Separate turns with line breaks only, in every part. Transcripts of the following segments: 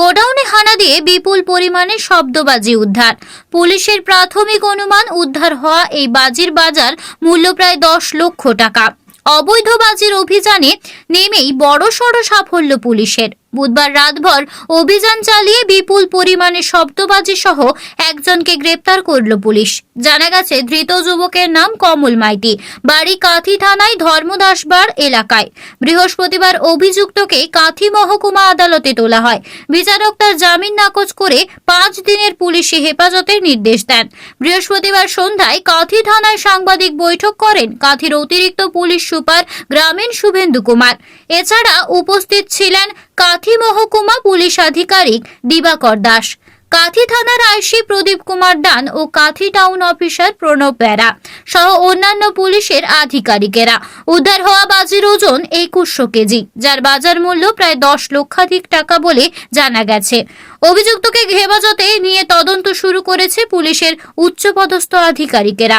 গোডাউনে হানা দিয়ে বিপুল পরিমাণে শব্দবাজি উদ্ধার। পুলিশের প্রাথমিক অনুমান, উদ্ধার হওয়া এই বাজির বাজার মূল্য প্রায় দশ লক্ষ টাকা। অবৈধ বাজির অভিযানে নেমেই বড়সড় সাফল্য পুলিশের। বুধবার রাতভর অভিযান চালিয়ে বিপুল পরিমাণে শব্দবাজি সহ একজনকে গ্রেপ্তার করল পুলিশ। জানা গেছে, ধৃত যুবকের নাম কমল মাইতি। বাড়ি কাঁথি থানায় ধর্মদাসবার এলাকায়। বৃহস্পতিবার অভিযুক্তকে কাঁথি মহকুমা আদালতে তোলা হয়। বিচারক তার জামিন নাকচ করে পাঁচ দিনের পুলিশি হেফাজতের নির্দেশ দেন। বৃহস্পতিবার সন্ধ্যায় কাঁথি থানায় সাংবাদিক বৈঠক করেন কাঁথির অতিরিক্ত পুলিশ সুপার গ্রামীণ শুভেন্দু কুমার। এছাড়া উপস্থিত ছিলেন কাঁথি মহকুমা পুলিশ আধিকারিক দিবাকর দাস। কাঁথি থানার আইসি প্রদীপ কুমার ডান ও কাঁথি টাউন অফিসার প্রণব বেরা সহ অন্যান্য পুলিশের আধিকারিকেরা। উদ্ধার হওয়া বাজির ওজন একুশশো কেজি, যার বাজার মূল্য প্রায় দশ লক্ষাধিক টাকা বলে জানা গেছে। অভিযুক্তকে হেফাজতে নিয়ে তদন্ত শুরু করেছে পুলিশের উচ্চপদস্থ আধিকারিকেরা।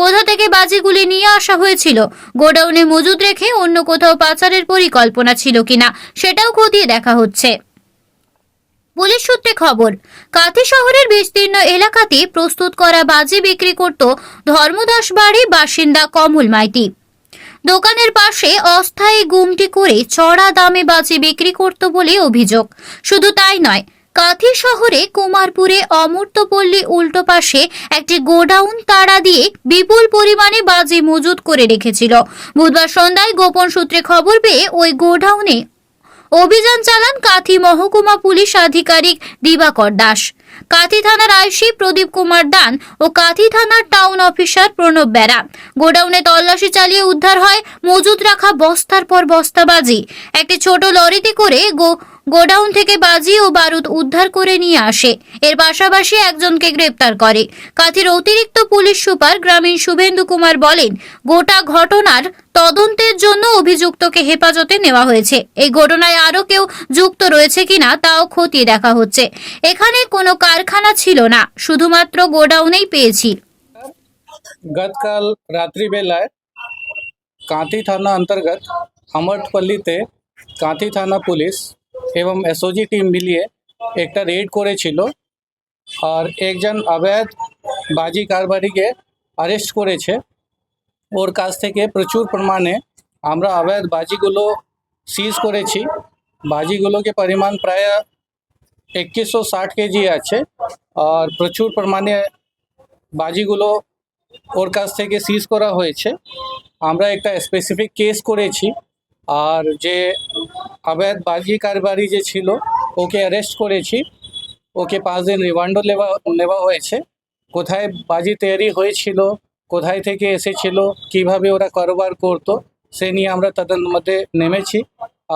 কোথা থেকে বাজিগুলি নিয়ে আসা হয়েছিল? গোডাউনে মজুদ রেখে অন্য কোথাও পাচারের পরিকল্পনা ছিল কিনা, সেটাও খতিয়ে দেখা হচ্ছে। পুলিশ সূত্রে খবর, কাথি শহরের বিস্তীর্ণ এলাকাতে প্রস্তুত করা বাজি বিক্রি করত ধর্মদাস বাড়ি বাসিন্দা কমল মাইতি। দোকানের পাশে অস্থায়ী গুমটি করে চড়া দামে বাজি বিক্রি করত বলে অভিযোগ। শুধু তাই নয় কাথি শহরে কুমারপুরে অমূর্তপল্লী উল্টো পাশে একটি গোডাউন তাড়া দিয়ে বিপুল পরিমাণে বাজি মজুত করে রেখেছিল। বুধবার সন্ধ্যায় গোপন সূত্রে খবর পেয়ে ওই গোডাউনে অভিযান চালান কাথি মহকুমা পুলিশ আধিকারিক দিবাকর দাস। কাথি থানার আইসি প্রদীপ কুমার দান ও কাথি থানার টাউন অফিসার প্রণব বেরা। গোডাউনে তল্লাশি চালিয়ে উদ্ধার হয় মজুদ রাখা বস্তার পর বস্তা বাজি একটি ছোট লরিতে করে গো গোডাউন থেকে বাজি ও বারুদ উদ্ধার করে নিয়ে আসে। এর পাশাপাশি একজনকে গ্রেপ্তার করে। কাথির অতিরিক্ত পুলিশ সুপার গ্রামীণ শুভেন্দু কুমার বলেন, গোটা ঘটনার তদন্তের জন্য অভিযুক্তকে হেফাজতে নেওয়া হয়েছে। এই ঘটনায় আরও কেউ যুক্ত রয়েছে কিনা তাও খতিয়ে দেখা হচ্ছে। এখানে কোনো কারখানা ছিল না, শুধুমাত্র গোডাউনেই পেয়েছি।
গতকাল রাত্রিবেলায় কাঁথি থানা অন্তর্গত আমরপল্লিতে কাঁথি থানা পুলিশ এবং এসওজি টিম মিলিয়ে একটা রেড করেছিল। আর একজন অবৈধ বাজি কারবারিকে অ্যারেস্ট করেছে। ওর কাছ থেকে প্রচুর প্রমাণে আমরা অবৈধ বাজিগুলো সিজ করেছি। বাজিগুলোকে পরিমাণ প্রায় একুশশো ষাট কেজি আছে। আর প্রচুর পরিমাণে বাজিগুলো ওর কাছ থেকে সিজ করা হয়েছে। আমরা একটা স্পেসিফিক কেস করেছি। আর যে অবৈধ বাজি কারবারি যে ছিল ওকে অ্যারেস্ট করেছি। ওকে পাঁচ দিন রিমান্ডও নেওয়া নেওয়া হয়েছে। কোথায় বাজি তৈরি হয়েছিল কোথায় থেকে এসেছিল কীভাবে ওরা কারোবার করতো সে নিয়ে আমরা তাদের মধ্যে নেমেছি।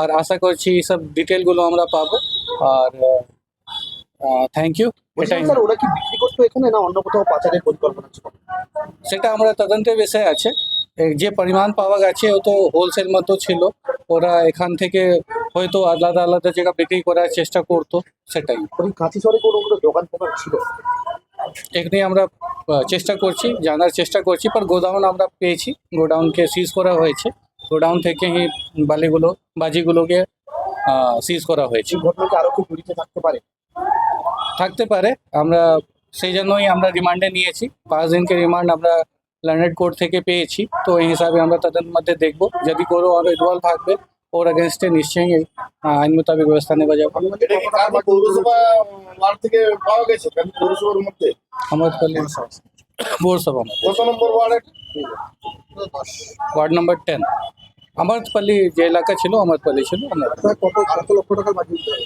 আর আশা করছি এইসব ডিটেলগুলো আমরা পাবো। আর থ্যাংক ইউ
ওরা কি বিক্রি করতো এখানে না অন্য কোথাও পাচারের পরিকল্পনা ছিল?
সেটা আমরা তদন্তের বিষয় আছে। যে পরিমাণ পাওয়া গেছে ও তো হোলসেল মতো ছিল। ওরা এখান থেকে হয়তো আলাদা আলাদা জায়গা বিক্রি করার চেষ্টা করতো সেটাই।
কাঁচি কোনো দোকান ফোকান ছিল?
এখানে আমরা চেষ্টা করছি জানার চেষ্টা করছি পর গোডাউন আমরা পেয়েছি। গোডাউনকে সিজ করা হয়েছে। গোডাউন থেকে বালিগুলো বাজিগুলোকে সিজ করা হয়েছে।
এই ঘটনাকে আরও কেউ জড়িত থাকতে পারে।
থাকতে পারে। আমরা সেই জন্যই আমরা রিমান্ডে নিয়েছি। পাঁচ দিনকে রিমান্ড আমরা ল্যান্ডেড কোর্ট থেকে পেয়েছি। তো এই হিসাবে আমরা তাদের মধ্যে দেখব। যদি কোনো আরও ইনভলভ থাকবে ওর অ্যাগেনস্টে নিশ্চয়ই আহ, আইন মোতাবেক ব্যবস্থা নেওয়া যাবে।
এটা কি কার পৌরসভা ওয়ার্ড থেকে পাওয়া গেছে? কারণ পৌরসভার মধ্যে।
আমাদপল্লী পৌরসভা
কত নম্বর ওয়ার্ডে
ওয়ার্ড নাম্বার টেন আমারপল্লী যে এলাকা ছিল আমারপল্লী ছিল। আমার
প্রায় কত কত লক্ষ টাকার বাজি দিতে হবে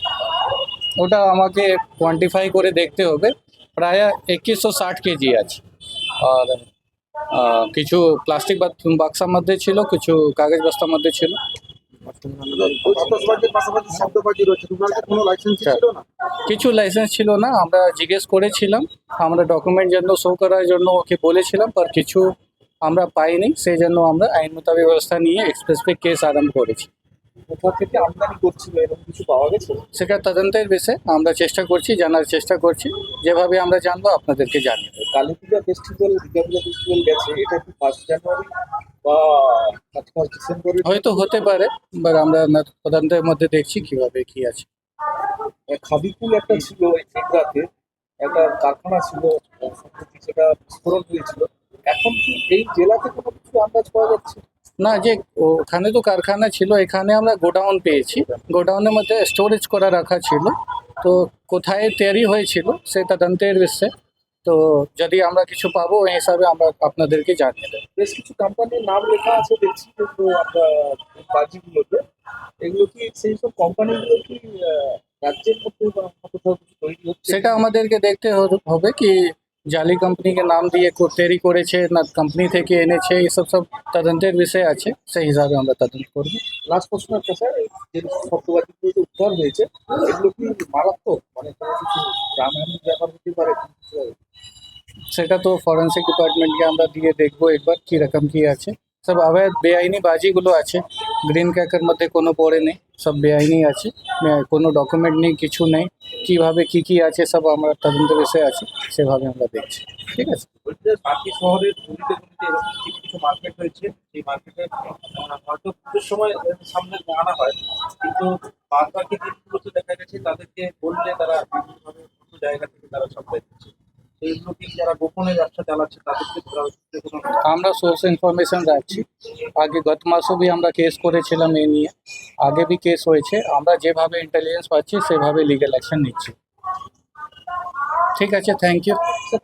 ওটা আমাকে কোয়ান্টিফাই করে দেখতে হবে। প্রায় একুশশো ষাট কেজি আছে। আর আহ, কিছু প্লাস্টিক বাক্সার মধ্যে ছিল, কিছু কাগজ বস্তার মধ্যে ছিল।
কাছে লাইসেন্স ছিল না,
আমরা জিজ্ঞেস করেছিলাম, আমরা ডকুমেন্ট জন্য শো করার জন্য ওকে বলেছিলাম পর কিছু আমরা পাইনি, সেই জন্য আমরা আইন মোতাবেক ব্যবস্থা নিয়ে স্পেসিফিক কেস আরম্ভ করেছি।
কোথা থেকে আমদানি করছিল এরকম কিছু পাওয়া গেছে?
সেটা তদন্তের বিষয়ে আমরা চেষ্টা করছি জানার চেষ্টা করছি। যেভাবে আমরা জানব আপনাদেরকে জানিয়ে দেবো।
কালী পূজা ফেস্টিভ্যাল দুর্গা পূজা ফেস্টিভ্যাল গেছে এটা কি ফার্স্ট জানুয়ারি বা ফার্স্ট ডিসেম্বরে
হয়তো হতে পারে বাট আমরা তদন্তের মধ্যে দেখছি কীভাবে কি আছে।
খাদিকুল একটা ছিল এগরাতে একটা কারখানা ছিল সেটা বিস্ফোরণ হয়েছিল। এখন কি এই জেলাতে কোনো কিছু আন্দাজ পাওয়া যাচ্ছে?
না যে ওখানে তো কারখানা ছিল এখানে আমরা গোডাউন পেয়েছি। গোডাউনের মধ্যে স্টোরেজ করা রাখা ছিল। তো কোথায় তৈরি হয়েছিল সে তদন্তের বিষয়ে তো যদি আমরা কিছু পাবো ওই হিসাবে আমরা আপনাদেরকে জানিয়ে দেবো।
বেশ কিছু কোম্পানির নাম লেখা আছে দেখছি কিন্তু আমরা বাজিগুলোতে। এগুলো কি সেই সব কোম্পানিগুলো কি রাজ্যের মধ্যে বা
সেটা আমাদেরকে দেখতে হবে কি জালি কোম্পানিকে নাম দিয়ে তৈরি করেছে না কোম্পানি থেকে এনেছে এইসব সব তদন্তের বিষয় আছে সেই হিসাবে আমরা তদন্ত করব।
লাস্ট প্রশ্ন একটা স্যার যে শব্দবাজিগুলো যে উদ্ধার হয়েছে এগুলো কি মারাত্মক? মানে কিছু প্রাণহানির ব্যাপার হতে পারে?
সেটা তো ফরেন্সিক ডিপার্টমেন্টকে আমরা দিয়ে দেখব একবার কি রকম কি আছে। সব অবৈধ বেআইনি বাজিগুলো আছে। গ্রিন ক্যাকের মধ্যে কোনো পড়ে নেই, সব বেআইনি আছে। কোনো ডকুমেন্ট নেই, কিছু নেই। কীভাবে, কি কি আছে সব আমরা তদন্ত বিষয় আছে, সেভাবে আমরা দেখছি। ঠিক আছে?
শহরের কিছু মার্কেট হয়তো পুজোর সময় সামনে আনা হয়, কিন্তু দেখা গেছে তাদেরকে বললে তারা জায়গা থেকে তারা কি যারা
আমরা সোর্স ইনফরমেশন রাখছি। আগে গত মাসেও বি আমরা কেস করেছিলাম এ নিয়ে। আগে বি কেস হয়েছে। আমরা যেভাবে ইন্টেলিজেন্স পাচ্ছি সেভাবে লিগ্যাল অ্যাকশন নিচ্ছি। ঠিক আছে থ্যাংক ইউ
স্যার